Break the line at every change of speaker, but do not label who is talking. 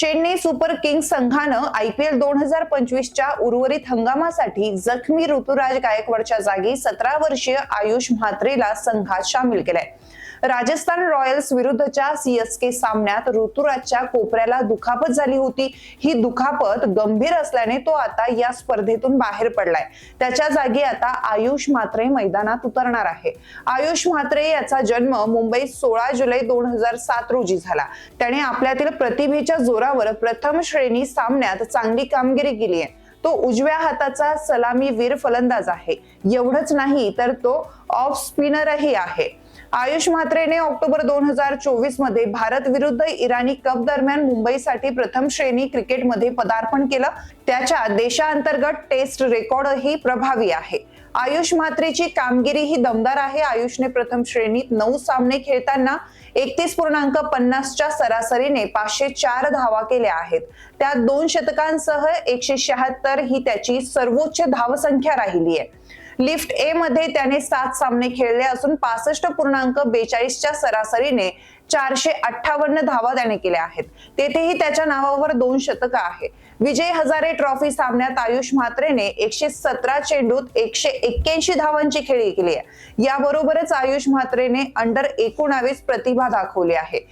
Chennai super Kings संघानं IPL दोन हजार पंचवीसच्या उर्वरित हंगामासाठी जखमी ऋतुराज गायकवाडच्या जागी सतरा वर्षीय आयुष म्हात्रेला संघात सामील केलाय. राजस्थान रॉयल्स विरुद्धच्या सीएसके सामन्यात ऋतुराजच्या कोपऱ्याला दुखापत झाली होती. ही दुखापत गंभीर असल्याने तो आता या स्पर्धेतून बाहेर पडलाय. त्याच्या जागी आता आयुष म्हात्रे मैदानात उतरणार आहे. आयुष म्हात्रे याचा जन्म मुंबईत सोळा जुलै दोन हजार सात रोजी झाला. त्याने आपल्यातील प्रतिभेच्या जोरावर प्रथम श्रेणी सामन्यात चांगली कामगिरी केली आहे. तो उजव्या हाताचा सलामीवीर फलंदाज आहे. एवढंच नाही तर तो ऑफ स्पिनरही आहे. आयुष म्हात्रेने ऑक्टोबर दोन हजार चोवीसमध्ये भारत विरुद्ध इराणी कप दरम्यान मुंबईसाठी प्रथम श्रेणी क्रिकेटमध्ये पदार्पण केलं. त्याच्या देशांतर्गत टेस्ट रेकॉर्डही प्रभावी आहे. आयुष म्हात्रेची कामगिरी ही दमदार आहे. आयुषने प्रथम श्रेणीत नऊ सामने खेळताना एकतीस पूर्णांक पन्नासच्या सरासरीने पाचशे चार धावा केल्या आहेत. त्यात दोन शतकांसह एकशे शहात्तर ही त्याची सर्वोच्च धावसंख्या राहिली आहे. लिफ्ट ए मध्ये त्याने सात सामने खेळले असून पासष्ट पूर्णांक बेचाळीसच्या सरासरीने चारशे अठ्ठावन्न धावा त्याने केल्या आहेत. तेथेही त्याच्या नावावर दोन शतक आहे. विजय हजारे ट्रॉफी सामन्यात आयुष म्हात्रेने एकशे सतरा चेंडूत एकशे एक्क्याऐंशी धावांची खेळी केली आहे. याबरोबरच आयुष म्हात्रेने अंडर एकोणावीस प्रतिभा दाखवली आहे.